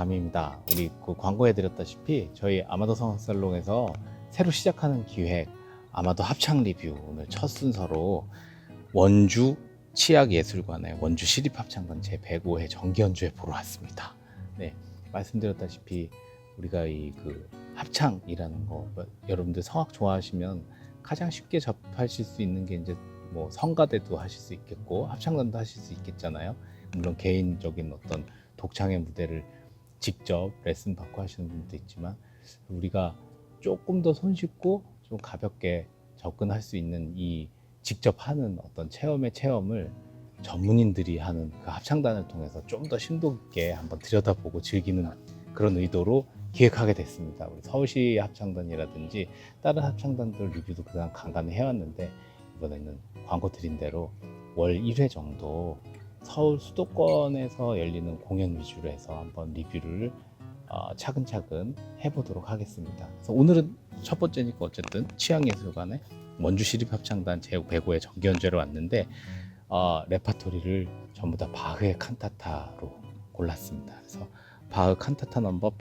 담입니다. 우리 그 광고해드렸다시피 저희 아마도 성악살롱에서 새로 시작하는 기획 아마도 합창 리뷰 오늘 첫 순서로 원주 치악예술관의 원주 시립합창단 제 105회 정기연주회 보러 왔습니다. 네, 말씀드렸다시피 우리가 이 그 합창이라는 거 뭐, 여러분들 성악 좋아하시면 가장 쉽게 접하실 수 있는 게 이제 뭐 성가대도 하실 수 있겠고 합창단도 하실 수 있겠잖아요. 물론 개인적인 어떤 독창의 무대를 직접 레슨 받고 하시는 분도 있지만 우리가 조금 더 손쉽고 좀 가볍게 접근할 수 있는 이 직접 하는 어떤 체험의 체험을 전문인들이 하는 그 합창단을 통해서 좀 더 심도 있게 한번 들여다보고 즐기는 그런 의도로 기획하게 됐습니다. 우리 서울시 합창단이라든지 다른 합창단들 리뷰도 그간 간간히 해왔는데 이번에는 광고 드린 대로 월 1회 정도 서울 수도권에서 열리는 공연 위주로 해서 한번 리뷰를 어, 차근차근 해보도록 하겠습니다. 그래서 오늘은 첫 번째니까 어쨌든 취향예술관의 원주시립합창단 제105회 정기연주로 왔는데 어, 레파토리를 전부 다 바흐의 칸타타로 골랐습니다. 그래서 바흐 칸타타 넘버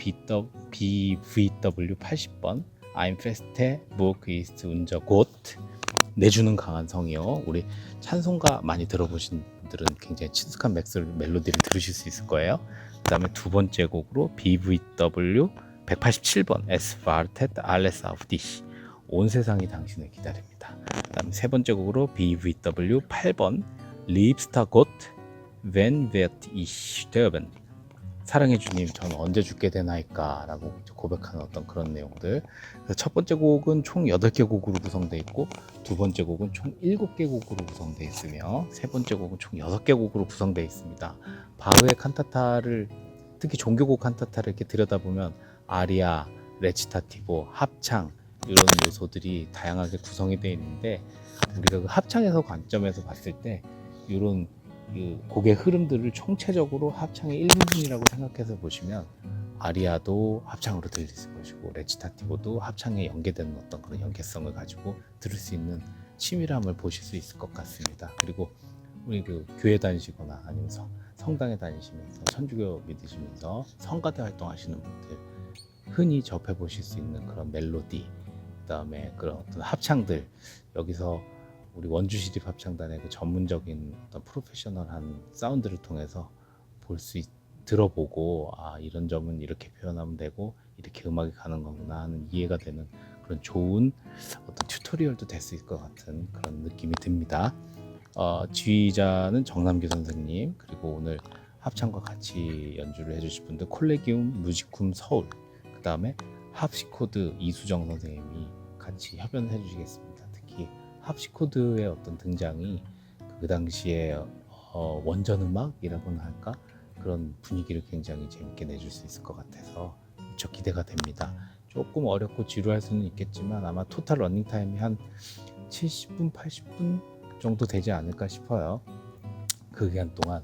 BVW 80번 I'm feste Burg ist unser 내주는 강한 성이요. 우리 찬송가 많이 들어보신 분들은 굉장히 친숙한 맥스 멜로디를 들으실 수 있을 거예요. 그 다음에 두 번째 곡으로 BVW 187번 Es wartet alles auf dich 온 세상이 당신을 기다립니다. 그 다음에 세 번째 곡으로 BVW 8번 Liebster Gott Wenn wird ich sterben 사랑해 주님 저는 언제 죽게 되나이까 라고 고백하는 어떤 그런 내용들. 첫 번째 곡은 총 8개 곡으로 구성되어 있고 두 번째 곡은 총 7개 곡으로 구성되어 있으며 세 번째 곡은 총 6개 곡으로 구성되어 있습니다. 바흐의 칸타타를 특히 종교곡 칸타타를 이렇게 들여다보면 아리아, 레치타티보, 합창 이런 요소들이 다양하게 구성이 되어 있는데 우리가 그 합창에서 관점에서 봤을 때 이런 그 곡의 흐름들을 총체적으로 합창의 일부분이라고 생각해서 보시면 아리아도 합창으로 들릴 것이고 레치타티보도 합창에 연계되는 어떤 그런 연계성을 가지고 들을 수 있는 치밀함을 보실 수 있을 것 같습니다. 그리고 우리 그 교회 다니시거나 아니면 성, 성당에 다니시면서 천주교 믿으시면서 성가대 활동하시는 분들 흔히 접해 보실 수 있는 그런 멜로디 그다음에 그런 어떤 합창들 여기서 우리 원주 시립 합창단의 그 전문적인 어떤 프로페셔널한 사운드를 통해서 볼 수 들어보고 아 이런 점은 이렇게 표현하면 되고 이렇게 음악이 가는 거구나 하는 이해가 되는 그런 좋은 어떤 튜토리얼도 될 수 있을 것 같은 그런 느낌이 듭니다. 어, 지휘자는 정남규 선생님 그리고 오늘 합창과 같이 연주를 해주실 분들 콜레기움 뮤지쿰 서울 그 다음에 합시코드 이수정 선생님이 같이 협연을 해주시겠습니다. 합시코드의 어떤 등장이 그 당시에 어, 원전 음악이라고나 할까 그런 분위기를 굉장히 재밌게 내줄 수 있을 것 같아서 무척 기대가 됩니다. 조금 어렵고 지루할 수는 있겠지만 아마 토탈 러닝 타임이 한 70분, 80분 정도 되지 않을까 싶어요. 그 기간 동안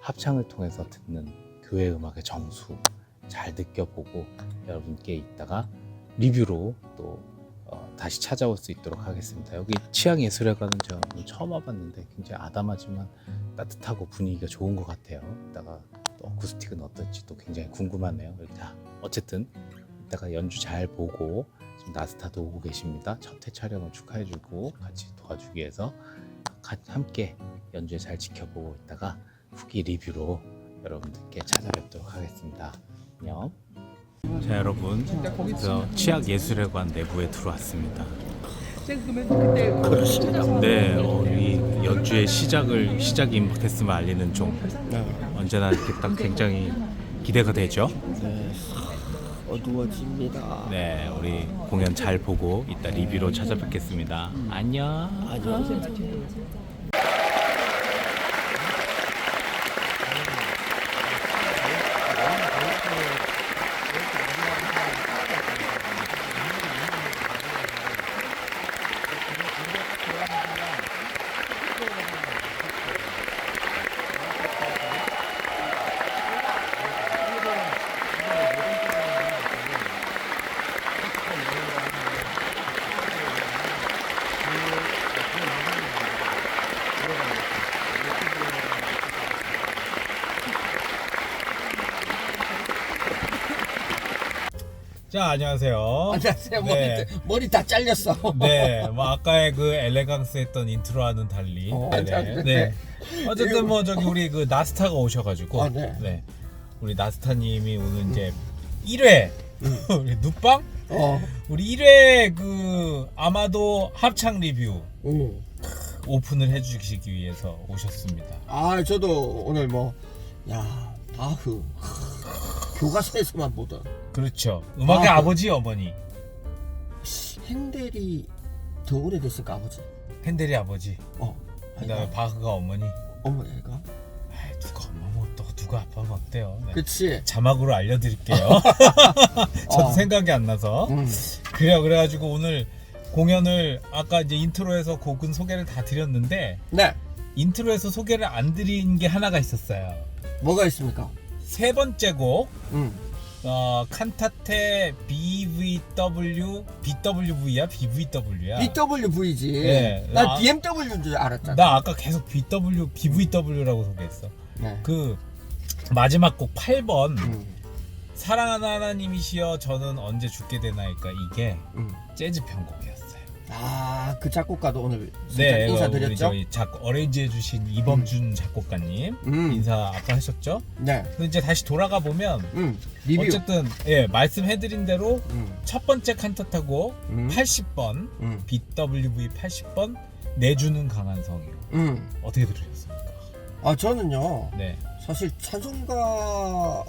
합창을 통해서 듣는 교회 음악의 정수 잘 느껴보고 여러분께 이따가 리뷰로 또 어, 다시 찾아올 수 있도록 하겠습니다. 여기 취향예술회관은 제가 처음 와봤는데 굉장히 아담하지만 따뜻하고 분위기가 좋은 것 같아요. 이따가 또 어쿠스틱은 어떨지 또 굉장히 궁금하네요. 자, 어쨌든 이따가 연주 잘 보고 지금 나스타도 오고 계십니다. 첫 회 촬영을 축하해주고 같이 도와주기 위해서 가- 함께 연주에 잘 지켜보고 있다가 후기 리뷰로 여러분들께 찾아뵙도록 하겠습니다. 안녕. 자 여러분, 저 치약 예술회관 내부에 들어왔습니다. 네, 어, 이 연주의 시작을 시작이 임박했음을 알리는 종 언제나 이렇게 딱 굉장히 기대가 되죠. 네, 어두워집니다. 네, 우리 공연 잘 보고 이따 리뷰로 찾아뵙겠습니다. 안녕. 안녕. 자 안녕하세요. 안녕하세요. 네. 머리, 머리 다 잘렸어. 네, 뭐 아까의 그 엘레강스 했던 인트로와는 달리. 어, 네, 네, 네. 네. 어쨌든 뭐 저기 우리 그 나스타가 오셔가지고. 아, 네. 우리 나스타님이 오늘 이제 1회 우리 눕방 어. 우리 1회 그 아마도 합창 리뷰 응. 오픈을 해주시기 위해서 오셨습니다. 아, 저도 오늘 뭐, 야, 바흐. 교과서에서만 보던 그렇죠. 음악의 아, 아, 그- 버지 어머니. 핸델이 더 오래됐을까, 아버지? 핸델이 아버지. 어. 그다음에 아이가. 바흐가 어머니. 어머, 얘가? 아이, 누가 엄마면 또 누가 아빠면 어때요? 네. 그치? 자막으로 알려드릴게요. 저도 어. 생각이 안 나서. 응. 그래요. 그래가지고 오늘 공연을 아까 이제 인트로에서 곡은 소개를 다 드렸는데 네. 인트로에서 소개를 안 드린 게 하나가 있었어요. 뭐가 있습니까? 세 번째 곡 응. 어, 칸타테 BVW BWV야 BVW야. BWV지. 네. 난 아. BMW인 줄 알았잖아. 나 아까 계속 BW BVW라고 소개했어. 네. 그 마지막 곡 8번 응. 사랑하는 하나님이시여 저는 언제 죽게 되나이까 이게 응. 재즈 편곡이었어요. 아, 그 작곡가도 오늘 네, 인사드렸죠? 저희 작 어레인지 해 주신 이범준 작곡가님 음. 인사 아까 하셨죠? 네. 근데 이제 다시 돌아가 보면 응. 리뷰. 어쨌든 예 말씀해 드린 대로 응. 첫 번째 칸타타고 음. 80번 응. BWV 80번 내주는 강한 성이요. 응. 어떻게 들으셨습니까? 아, 저는요. 네. 사실 찬송가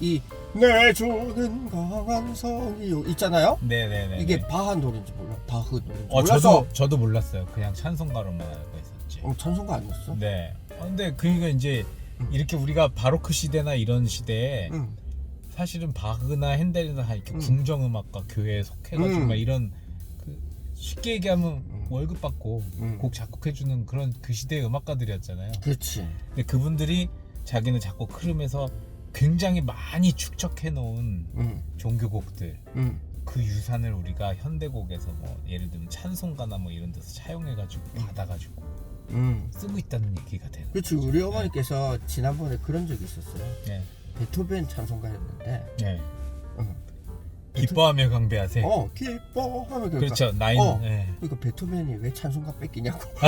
이 내주는 강한 성이요 있잖아요. 네네네. 이게 바하 노래인지 몰라. 바흐 노래인지 어 몰라서 저도 저도 몰랐어요. 그냥 찬송가로만 알고 있었지. 어, 찬송가 아니었어? 네. 어, 근데 그니까 이제 음. 이렇게 우리가 바로크 시대나 이런 시대에 응. 사실은 바흐나 핸델이나 다 이렇게 음. 궁정 음악과 교회에 속해가지고 음. 막 이런 그 쉽게 얘기하면 음. 월급 받고 음. 곡 작곡해주는 그런 그 시대의 음악가들이었잖아요. 그렇지. 근데 그분들이 자기는 작곡 흐름에서 굉장히 많이 축적해 놓은 응. 종교곡들 응. 그 유산을 우리가 현대곡에서 뭐 예를 들면 찬송가나 뭐 이런 데서 차용해가지고 음. 받아가지고 응. 쓰고 있다는 얘기가 되는. 그렇지. 우리 어머니께서 지난번에 그런 적이 있었어요. 네. 베토벤 찬송가였는데. 네. 응. 기뻐하며 강배하세. 어, 기뻐하면 그러니까. 그렇죠. 나인. 어. 네. 그러니까 베토벤이 왜 찬송가 뺏기냐고.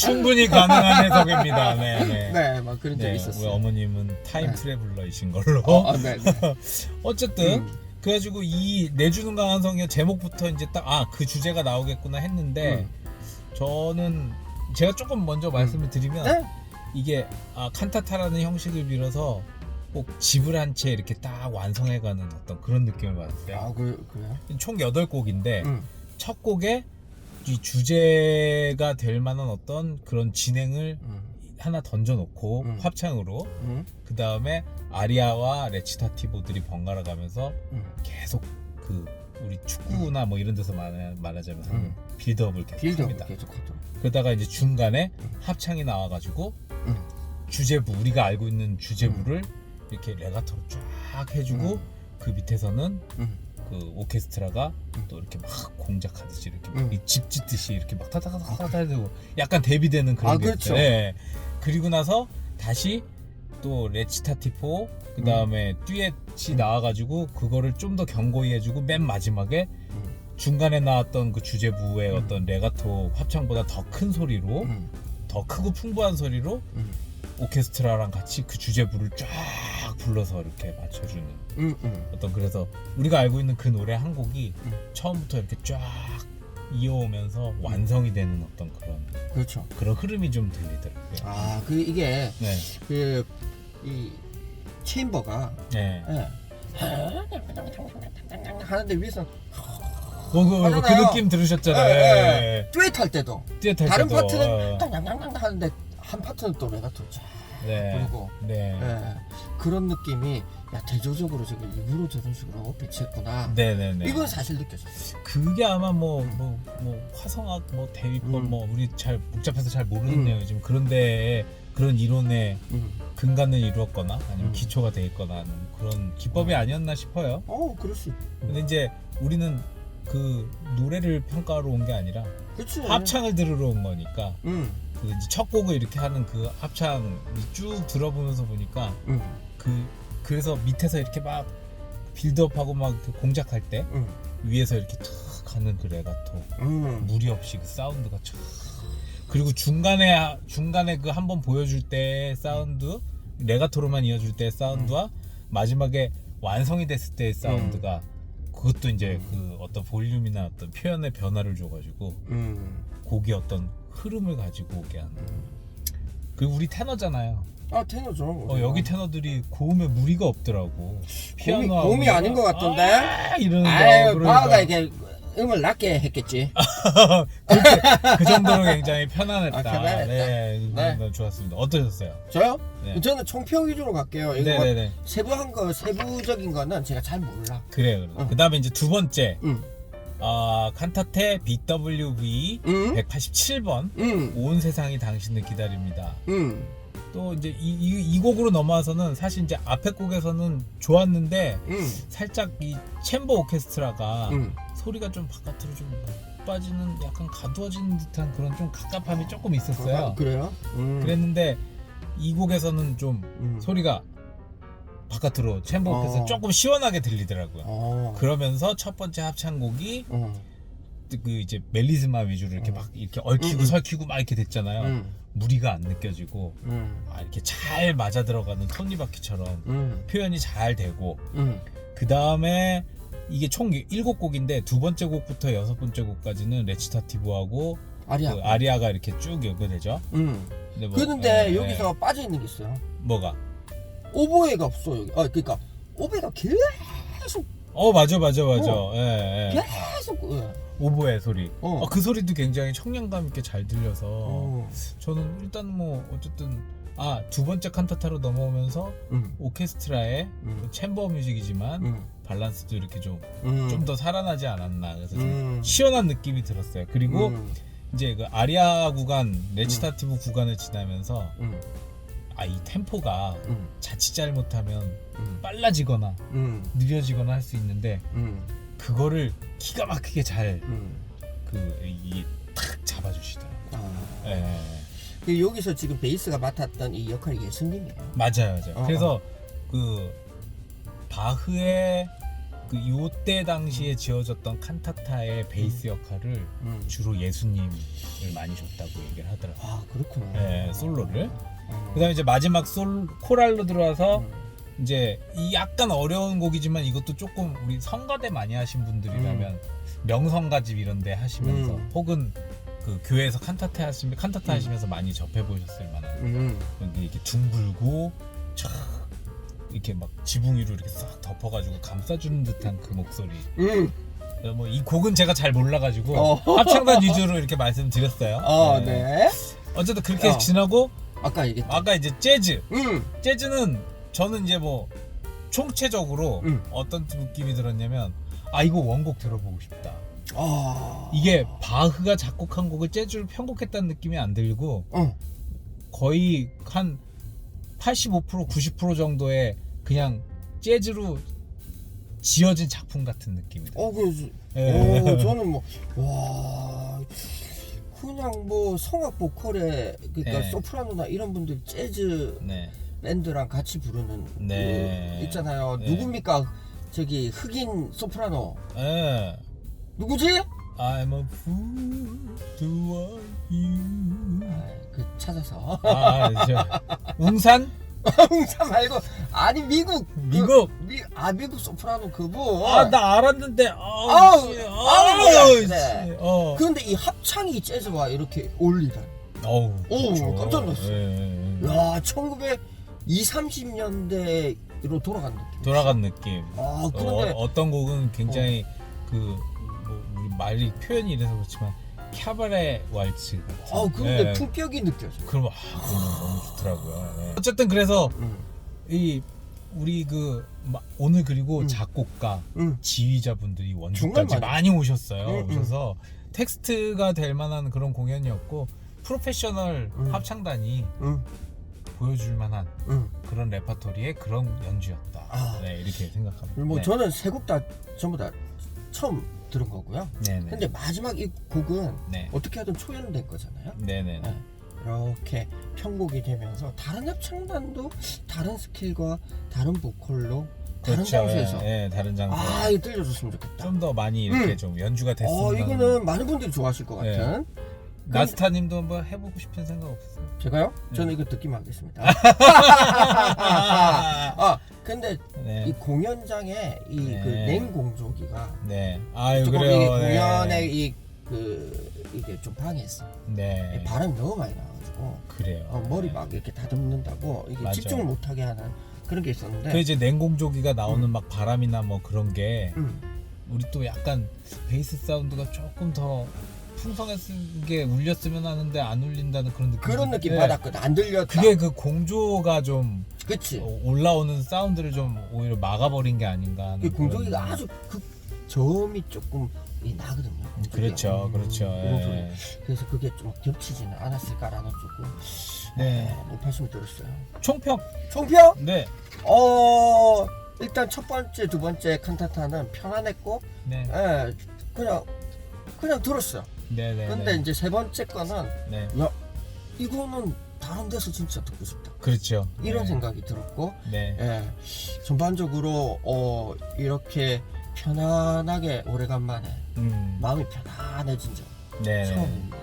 충분히 가능한 해석입니다. 네, 네. 네, 막 그런 적이 네, 우리 있었어요. 어머님은 타임 네. 트래블러이신 걸로. 어, 어, 네, 네. 어쨌든 음. 그래가지고 이 내주는 강한 성의 제목부터 이제 딱 아 그 주제가 나오겠구나 했는데 음. 저는 제가 조금 먼저 말씀을 드리면 네? 이게 아 칸타타라는 형식을 빌어서 꼭 집을 한 채 이렇게 딱 완성해가는 어떤 그런 느낌을 받았어요. 아, 그, 그래요? 총 8곡인데 응. 첫 곡에 이 주제가 될 만한 어떤 그런 진행을 응. 하나 던져놓고 음. 합창으로 응. 그 다음에 아리아와 레치타티보들이 번갈아 가면서 응. 계속 그 우리 축구나 뭐 이런 데서 말하, 말하자면 음. 빌드업을 계속 빌드업 합니다. 계속. 그러다가 이제 중간에 음. 합창이 나와가지고 응. 주제부 우리가 알고 있는 주제부를 이렇게 레가토로 쫙 해주고 음. 그 밑에서는 응. 그 오케스트라가 음. 또 이렇게 막 공작하듯이 이렇게 음. 막집 짓듯이 이렇게 막 타타타타타 해고 약간 대비되는 그런 아, 게 그렇죠. 있어요. 네. 그리고 나서 다시 또 레치타티포 그 다음에 듀엣이 나와가지고 그거를 좀더 견고히 해주고 맨 마지막에 응. 중간에 나왔던 그 주제부의 음. 어떤 레가토 합창보다 더 큰 소리로 응. 더 크고 풍부한 소리로 응. 오케스트라랑 같이 그 주제부를 쫙 불러서 이렇게 맞춰주는 응. 응. 어떤 그래서 우리가 알고 있는 그 노래 한 곡이 음. 처음부터 이렇게 쫙 이어오면서 완성이 되는 어떤 그런 그렇죠. 그런 흐름이 좀 들리더라고요. 아, 그, 이게, 네, 그, 이, 체인버가, 네. 예. 하는데 위에서 뭐, 그, 그, 그. 느낌 들으셨잖아요. 예, 예, 예. 듀엣 할 때도 듀엣 할 다른 때도, 파트는 어, 하는데 한 파트는 또 레가토 쫙 네, 부르고 네, 예. 그런 느낌이 야 대조적으로 지금 일부러 저런 식으로 배치했구나 네, 네, 네. 이건 사실 느껴졌어요 그게 아마 뭐 뭐 뭐 화성학 뭐 대위법 음. 뭐 우리 잘 복잡해서 잘 모르겠네요 음. 요즘 그런데 그런 이론의 음. 근간을 이루었거나 아니면 음. 기초가 돼 있거나 하는 그런 기법이 아니었나 싶어요. 어 그럴 수 있... 근데 이제 우리는 그 노래를 평가하러 온 게 아니라 그치 합창을 들으러 온 거니까 음. 그첫 곡을 이렇게 하는 그 합창 쭉 들어보면서 보니까 음. 그 그래서 밑에서 이렇게 막 빌드업하고 막그 공작할 때 음. 위에서 이렇게 탁 가는 그 레가토 음. 무리 없이 그 사운드가 촥 그리고 중간에 중간에 그 한 번 보여줄 때 사운드 레가토로만 이어줄 때 사운드와 마지막에 완성이 됐을 때의 사운드가 그것도 이제 그 어떤 볼륨이나 어떤 표현의 변화를 줘가지고 음. 곡이 어떤 흐름을 가지고 오게 하는 그리고 우리 테너잖아요 아 테너죠. 어, 여기 테너들이 고음에 무리가 없더라고 고음이, 피아노하고 고음이 아닌 것 같던데. 아, 이러는 거 아유 그러니까. 바가 이게 음을 낮게 했겠지. 그 정도로 굉장히 편안했다. 아, 편안했다. 네, 네. 네. 좋았습니다. 어떠셨어요? 저요? 네. 저는 총평 위주로 갈게요. 이거 뭐 네네네. 세부한 거 세부적인 거는 제가 잘 몰라. 그래요. 그래요. 응. 그 다음에 이제 두 번째, 음. 아, 칸타테 BWV 음. 187번. 음. 온 세상이 당신을 기다립니다. 음. 또 이제 이, 이, 이 곡으로 넘어와서는 사실 이제 앞에 곡에서는 좋았는데 음. 살짝 이 챔버 오케스트라가 음. 소리가 좀 바깥으로 좀 빠지는 약간 가두어지는 듯한 그런 좀 갑갑함이 조금 있었어요. 아, 그래요? 음. 그랬는데 이 곡에서는 좀 음. 소리가 바깥으로 챔버 오케스트라 어. 조금 시원하게 들리더라고요. 어. 그러면서 첫 번째 합창곡이 음. 그 이제 멜리즈마 위주로 이렇게 음. 막 이렇게 얽히고 음, 음. 설키고 막 이렇게 됐잖아요. 음. 무리가 안 느껴지고 음. 아, 이렇게 잘 맞아 들어가는 톱니바퀴처럼 음. 표현이 잘 되고 음. 그 다음에 이게 총 7곡인데 두 번째 곡부터 여섯 번째 곡까지는 레치타티브하고 아리아. 그 아리아가 이렇게 쭉 연결되죠. 음. 근데 뭐, 그런데 예, 여기서 빠져 있는 게 있어요. 뭐가? 오보에가 없어 여기. 아 그러니까 오보에가 계속 어 맞아 맞아 맞아. 어. 예, 예. 계속. 예. 오보의 소리. 어. 어, 그 소리도 굉장히 청량감 있게 잘 들려서 어. 저는 일단 뭐 어쨌든 아 두 번째 칸타타로 넘어오면서 음. 오케스트라의 음. 그 챔버 뮤직이지만 음. 밸런스도 이렇게 좀 음. 더 살아나지 않았나 그래서 좀 음. 시원한 느낌이 들었어요. 그리고 음. 이제 그 아리아 구간 레치타티브 구간을 지나면서 음. 아 이 템포가 음. 자칫 잘못하면 음. 빨라지거나 음. 느려지거나 할 수 있는데 음. 그거를 기가 막히게 잘 음. 그이탁 잡아주시더라고요. 아. 예. 그 여기서 지금 베이스가 맡았던 이 역할이 예수님이에요. 맞아요, 맞아요. 어, 그래서 그 바흐의 그 요때 당시에 지어졌던 칸타타의 베이스 역할을 음. 주로 예수님을 많이 줬다고 얘기를 하더라고요. 아 그렇구나. 예, 솔로를. 어. 그다음에 이제 마지막 솔 코랄로 들어와서 음. 이제 이 약간 어려운 곡이지만 이것도 조금 우리 성가대 많이 하신 분들이라면 명성가집 이런데 하시면서 음. 혹은 그 교회에서 칸타타 하시면 칸타타 음. 하시면서 많이 접해 보셨을 만한 음. 여기 이렇게 둥글고 촥 이렇게 막 지붕 위로 이렇게 싹 덮어가지고 감싸주는 듯한 그 목소리. 음. 뭐 이 곡은 제가 잘 몰라가지고 어. 합창단 위주로 이렇게 말씀드렸어요. 어, 네. 네. 어쨌든 그렇게 어. 지나고 아까 얘기했던. 아까 이제 재즈. 음. 재즈는 저는 이제 뭐 총체적으로 음. 어떤 느낌이 들었냐면 아 이거 원곡 들어보고 싶다. 아. 이게 바흐가 작곡한 곡을 재즈로 편곡했다는 느낌이 안 들고 어. 거의 한 85% 90% 정도의 그냥 재즈로 지어진 작품 같은 느낌이 들어요. 어, 그래서 예. 오, 저는 뭐, 와, 그냥 뭐 성악 보컬에, 그러니까 네. 소프라노나 이런 분들 재즈 네. 밴드랑 같이 부르는 네. 그 있잖아요. 네. 누굽니까? 저기 흑인 소프라노 예. 누구지? I'm a fool to want you. 아, 그 찾아서 아, 아, 저, 웅산? 홍사 말고 아니 미국 그- 미국? 미, 아 미국 소프라노 그분 아, 나 알았는데. 아우, 아우, 씨. 아우, 뭐야, 아우, 그래. 씨. 어. 그런데 이 합창이 재즈와 이렇게 어울리다. 어우, 오, 좋죠. 깜짝 놀랐어. 예, 예, 예. 야, 1920, 30년대로 돌아간 느낌. 돌아간 느낌. 아, 어, 그런데 어떤 곡은 굉장히 그, 뭐, 우리 말이 표현이 이래서 그렇지만, 캬바레 왈츠 같은. 아, 그런데 예. 품격이 느껴져. 그럼, 아, 그건 너무 좋더라고요. 예. 어쨌든 그래서, 응. 이, 우리 그, 마- 오늘 그리고 음. 작곡가, 응. 지휘자분들이 원주까지 많이- 많이 오셨어요. 응, 응. 오셔서 텍스트가 될 만한 그런 공연이었고 프로페셔널 응. 합창단이 응. 보여줄 만한 응. 그런 레파토리의 그런 연주였다. 아. 네, 이렇게 생각합니다. 뭐 네. 저는 세 곡 다 전부 다 처음 들은 거고요. 네네. 근데 마지막 이 곡은 네. 어떻게 하든 초연된 거잖아요. 네네. 네. 이렇게 편곡이 되면서 다른 합창단도 다른 스킬과 다른 보컬로 다른 장소에서 예, 다른 장소. 아 이거 들려줬으면 좋겠다. 좀 더 많이 이렇게 음. 좀 연주가 됐으면. 어 이거는 많은 분들이 좋아하실 것 네. 같은. 나스타님도 한번 해보고 싶은 생각 없으세요? 제가요? 네. 저는 이거 듣기만 하겠습니다. 아 근데 네. 이 공연장에 이그 네. 냉공조기가 네. 아유 조금 그래요. 네. 공연에 이그 이게 좀 방해했어. 네. 이 바람이 너무 많이 나와가지고 그래요. 어, 머리 막 이렇게 다듬는다고 이게 맞아. 집중을 못하게 하는 그런 게 있었는데. 그 이제 냉공조기가 나오는 음. 막 바람이나 뭐 그런 게 음. 우리 또 약간 베이스 사운드가 조금 더 풍성하게 울렸으면 하는데 안 울린다는 그런 느낌. 그런 느낌 네. 받았거든. 안 들렸다. 그게 그 공조가 좀 그치. 어, 올라오는 사운드를 좀 오히려 막아버린 게 아닌가 하는 그 공조기가 그런- 아주 그 점이 조금 이 나거든요. 공조기가. 그렇죠 음, 그렇죠 그런 소리. 예. 그래서 그게 좀 겹치지는 않았을까라는 조금 네. 네. 못하심이 들었어요. 총평 총평? 네 어 일단 첫 번째 두 번째 칸타타는 편안했고 네. 예 그냥 그냥 들었어요. 네네 근데 이제 세 번째 거는 네 이거는 다른 데서 진짜 듣고 싶다. 그렇죠 이런 네. 생각이 들었고 네 예 전반적으로 어 이렇게 편안하게 오래간만에 음. 마음이 편안해진 적 네. 처음입니다.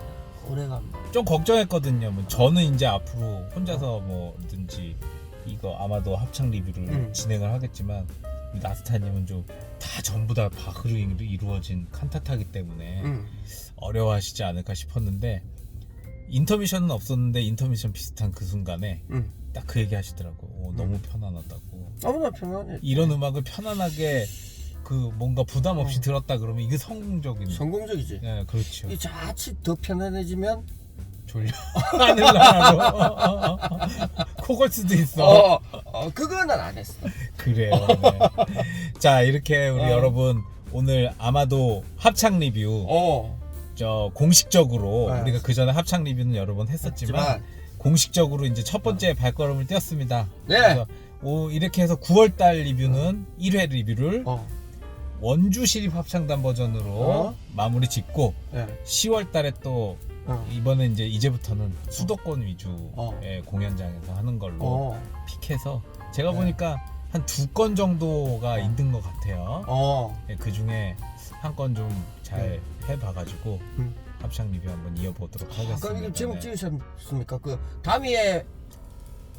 오래간만에. 좀 걱정했거든요. 뭐 저는 이제 앞으로 혼자서 뭐든지 이거 아마도 합창 리뷰를 음. 진행을 하겠지만 나스타님은 좀 다 전부 다 바흐로 이루어진 칸타타기 때문에 음. 어려워하시지 않을까 싶었는데 인터미션은 없었는데 인터미션 비슷한 그 순간에 음. 딱그 얘기 하시더라고. 요 너무 편안하다고. 너무나 편안해. 이런 음악을 편안하게 그 뭔가 부담 없이 음. 들었다 그러면 이게 성공적인. 성공적이지. 예, 그렇죠. 이 자칫 더 편안해지면 졸려. 하늘나라로. 코골 수도 있어. 어, 어 그거는 안 했어. 그래요. 네. 자, 이렇게 우리 어. 여러분 오늘 아마도 합창 리뷰 어. 저 공식적으로 네. 우리가 그 전에 합창 리뷰는 여러 번 했었지만 하지만 공식적으로 이제 첫 번째 발걸음을 띄었습니다. 네. 그래서 오, 이렇게 해서 9월 달 리뷰는 1회 리뷰를 어. 원주 시립 합창단 버전으로 어. 마무리 짓고 예. 10월 달에 또 어. 이번에 이제 이제부터는 수도권 위주의 어. 공연장에서 하는 걸로 어. 픽해서 제가 네. 보니까 한 두 건 정도가 어. 있는 것 같아요. 어. 그 중에 한 건 좀 잘 해봐가지고 음. 합창 리뷰 한번 이어보도록 하겠습니다. 아까 제목 네. 찍으셨습니까? 그 다미의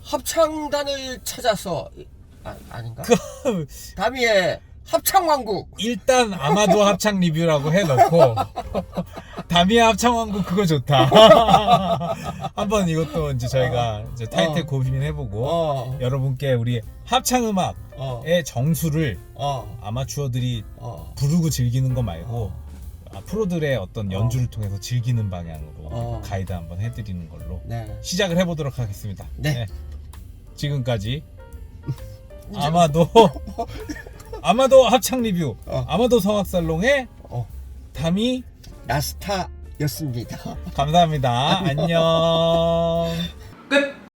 합창단을 찾아서 이- 아, 아닌가? 그 다미의 합창왕국. 일단 아마도 합창 리뷰라고 해놓고 다미야 합창왕국 그거 좋다. 한번 이것도 이제 저희가 이제 타이틀 어. 고민해보고 어. 여러분께 우리 합창 음악의 어. 정수를 어. 아마추어들이 어. 부르고 즐기는 거 말고 아, 프로들의 어떤 연주를 통해서 즐기는 방향으로 어. 가이드 한번 해드리는 걸로 네. 시작을 해보도록 하겠습니다. 네. 지금까지 아마도 아마도 합창 리뷰 어. 아마도 성악살롱의 어. 담이 라스타였습니다. 감사합니다. 안녕. 끝.